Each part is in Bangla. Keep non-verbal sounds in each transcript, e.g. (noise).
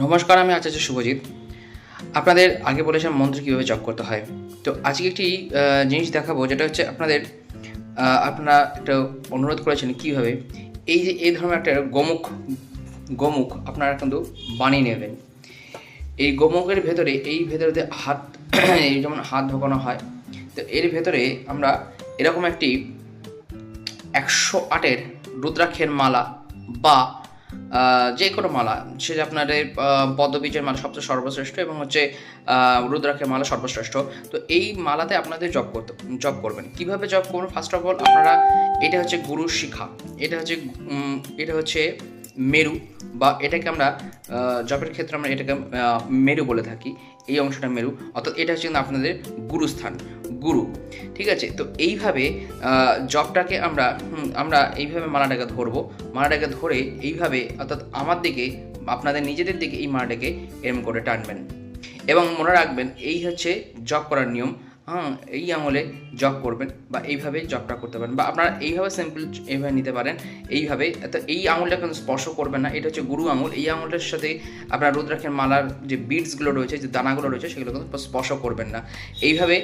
নমস্কার, আমি আচার্য শুভজিৎ। আপনাদের আগে বলেছিলাম মন্ত্র কীভাবে জপ করতে হয়। তো আজকে একটি জিনিস দেখাবো, যেটা হচ্ছে আপনাদের আপনারা একটা অনুরোধ করেছেন কীভাবে। এই যে, এই ধরনের একটা গোমুখ গোমুখ আপনারা কিন্তু বানিয়ে নেবেন। এই গোমুখের ভেতরে, এই ভেতরে হাত, এই যেমন হাত ঢোকানো হয়, তো এর ভেতরে আমরা এরকম একটি একশো আটের রুদ্রাক্ষের মালা বা যে কোনো মালা সে এই, পদ্মবীজের মালা সবচেয়ে সর্বশ্রেষ্ঠ এবং হচ্ছে রুদ্রাক্ষের মালা সর্বশ্রেষ্ঠ। তো এই মালাতে আপনাদের জব করতে জব করবেন। কীভাবে জব করবেন? ফার্স্ট অফ অল আপনারা এটা হচ্ছে গুরু শিখা। এটা হচ্ছে এটা হচ্ছে মেরু বা এটাকে আমরা জবের ক্ষেত্রে আমরা এটাকে মেরু বলে থাকি। এই অংশটা মেরু। অর্থাৎ এটা হচ্ছে কিন্তু আপনাদের গুরুস্থান। গুরু, ঠিক আছে? তো এইভাবে জবটাকে আমরা আমরা এইভাবে মালাটাকে ধরবো। মালাটাকে ধরে এইভাবে, অর্থাৎ আমার দিকে, আপনাদের নিজেদের দিকে এই মালাটাকে এরম করে টানবেন। এবং মনে রাখবেন, এই হচ্ছে জব করার নিয়ম। হ্যাঁ এই আমলে জব করবেন বা এইভাবে জবটা করতে পারেন বা আপনারা এইভাবে সিম্পল এইভাবে নিতে পারেন, এইভাবে। তো এই আঙুলটা কিন্তু স্পর্শ করবেন না, এটা হচ্ছে গুরু আঙুল এই আঙুলটার সাথে আপনার রুদ্রাক্ষের মালার যে বিডসগুলো রয়েছে, যে দানাগুলো রয়েছে, সেগুলো কিন্তু স্পর্শ করবেন না। এইভাবে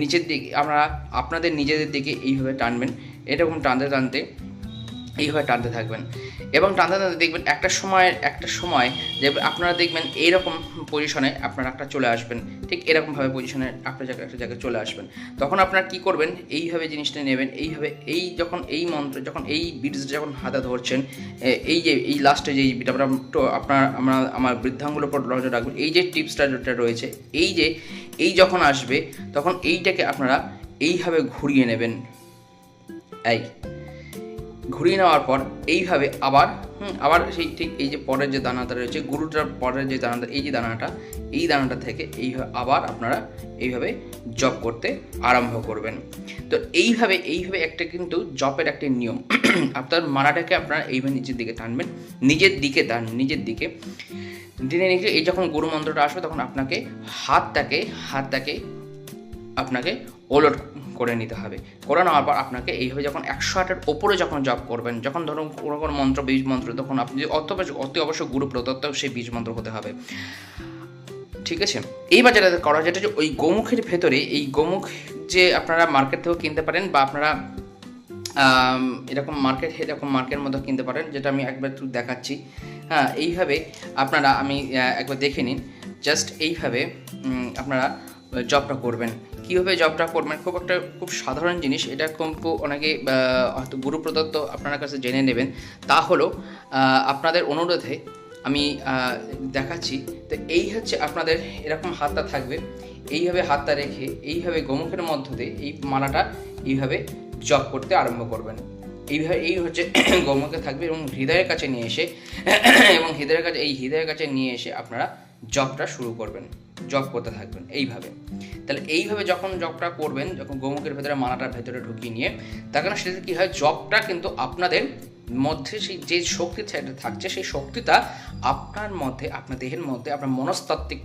নিচের দিকে, আপনারা আপনাদের নিজেদের দিকে এইভাবে টানবেন। এরকম টানতে টানতে এইভাবে টানতে থাকবেন। এবং টানতে টানতে দেখবেন একটা সময় একটা সময় যে আপনারা দেখবেন এইরকম পজিশনে আপনারা একটা চলে আসবেন। ঠিক এরকমভাবে পজিশনে আপনার জায়গায়, একটা জায়গায় চলে আসবেন। তখন আপনারা কি করবেন? এইভাবে জিনিসটা নেবেন, এইভাবে এই যখন এই মন্ত্র, যখন এই বিটস যখন হাতে ধরছেন এই যে, এই লাস্টে যে বিট আমরা আপনার, আমরা, আমার বৃদ্ধাঙ্গুলোর উপর নজর রাখবেন। এই যে টিপসটা যেটা রয়েছে, এই যে, এই যখন আসবে, তখন এইটাকে আপনারা এইভাবে ঘুরিয়ে নেবেন। এই ঘুরিয়ে নেওয়ার পর এইভাবে আবার হুম, আবার সেই ঠিক এই যে পরের যে দানাটা রয়েছে গুরুটার পরের যে দানাটা এই যে দানাটা এই দানাটা থেকে এইভাবে আবার আপনারা এইভাবে জব করতে আরম্ভ করবেন। তো এইভাবে এইভাবে একটা কিন্তু জবের একটি নিয়ম। (clears throat) আপনার মারাটাকে আপনারা এইভাবে নিচের দিকে টানবেন নিজের দিকে টান নিজের দিকে। দিনে নিচে এই যখন গুরু মন্ত্রটা আসবে তখন আপনাকে হাতটাকে হাতটাকে আপনাকে ওলট করে নিতে হবে। করে নেওয়ার পর আপনাকে এইভাবে যখন একশো আটের ওপরে যখন জব করবেন, যখন ধরুন কোনো কোনো মন্ত্র, বীজ মন্ত্র, তখন আপনি অত অতি অবশ্য গুরু প্রদত্ত সেই বীজ মন্ত্র হতে হবে। ঠিক আছে? এইবার যেটা করা, যেটা যে ওই গোমুখের ভেতরে, এই গোমুখ যে আপনারা মার্কেট থেকেও কিনতে পারেন বা আপনারা এরকম মার্কেট, এরকম মার্কেটের মধ্যে কিনতে পারেন, যেটা আমি একবার একটু দেখাচ্ছি। হ্যাঁ এইভাবে আপনারা, আমি একবার দেখে নিন। জাস্ট এইভাবে আপনারা জবটা করবেন। কীভাবে জবটা করবেন? খুব একটা, খুব সাধারণ জিনিস। এটা কিন্তু অনেকে হয়তো গুরু প্রদত্ত আপনার কাছে জেনে নেবেন। তা হলো আপনাদের অনুরোধে আমি দেখাচ্ছি, তো এই হচ্ছে আপনাদের এরকম হাতটা থাকবে। এইভাবে হাতটা রেখে, এইভাবে গোমুখের মধ্য দিয়ে এই মালাটা এইভাবে জপ করতে আরম্ভ করবেন। এইভাবে, এই হচ্ছে (clears throat) গোমুখে থাকবে এবং হৃদয়ের কাছে নিয়ে এসে (clears throat) এবং হৃদয়ের কাছে, এই হৃদয়ের কাছে নিয়ে এসে আপনারা জবটা শুরু করবেন। জব করতে থাকবেন, এইভাবে। তাহলে এইভাবে যখন জবটা করবেন, যখন গোমুখের ভেতরে, মালাটার ভেতরে ঢুকিয়ে নিয়ে তখন সেটা কি হয় জবটা কিন্তু আপনাদের মধ্যে সেই যে শক্তি থাকছে, সেই শক্তিটা আপনার মধ্যে, আপনার দেহের মধ্যে, আপনার মনস্তাত্ত্বিক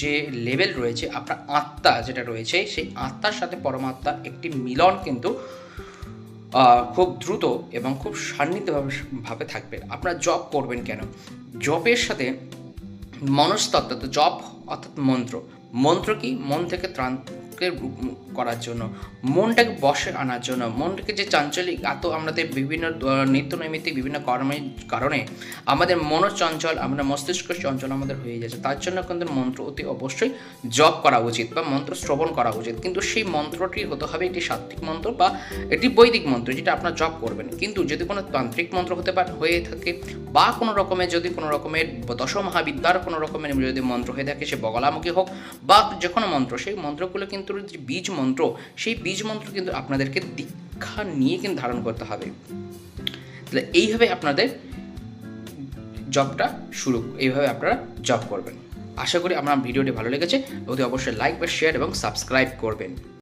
যে লেভেল রয়েছে, আপনার আত্মা যেটা রয়েছে, সেই আত্মার সাথে পরমাত্মার একটি মিলন কিন্তু খুব দ্রুত এবং খুব সান্নিধ্যভাবে, ভাবে থাকবে। আপনারা জব করবেন কেন? জবের সাথে মনস্তত্ত্ব জপ অর্থাৎ মন্ত্র। মন্ত্র কি? মন থেকে ত্রাণকে রূপ- করার জন্য, মনটাকে বসে আনার জন্য, মনটাকে যে চাঞ্চলিক, এত আমাদের বিভিন্ন নিত্য নৈমিত্তিক বিভিন্ন কর্মের কারণে আমাদের মনও চঞ্চল আমাদের মস্তিষ্ক চঞ্চল আমাদের হয়ে যাচ্ছে। তার জন্য কিন্তু মন্ত্র অতি অবশ্যই জপ করা উচিত বা মন্ত্র শ্রবণ করা উচিত। কিন্তু সেই মন্ত্রটি হতে হবে একটি সাত্বিক মন্ত্র বা একটি বৈদিক মন্ত্র যেটা আপনার জপ করবেন। কিন্তু যদি কোনো তান্ত্রিক মন্ত্র হতে পারে, হয়ে থাকে বা কোনো রকমের যদি কোনো রকমের দশ মহাবিদ্যার কোনো রকমের যদি মন্ত্র হয়ে থাকে, সে বগলামুখী হোক বা যে কোনো মন্ত্র, সেই মন্ত্রগুলো কিন্তু বীজ মন্ত্র সেই বীজ মন্ত্র কিন্তু আপনাদেরকে দীক্ষা নিয়ে কিন্তু ধারণ করতে হবে। তাহলে এইভাবে আপনাদের জবটা শুরু, এইভাবে আপনারা জব করবেন। আশা করি আমার ভিডিওটি ভালো লেগেছে। অতি অবশ্যই লাইক বা শেয়ার এবং সাবস্ক্রাইব করবেন।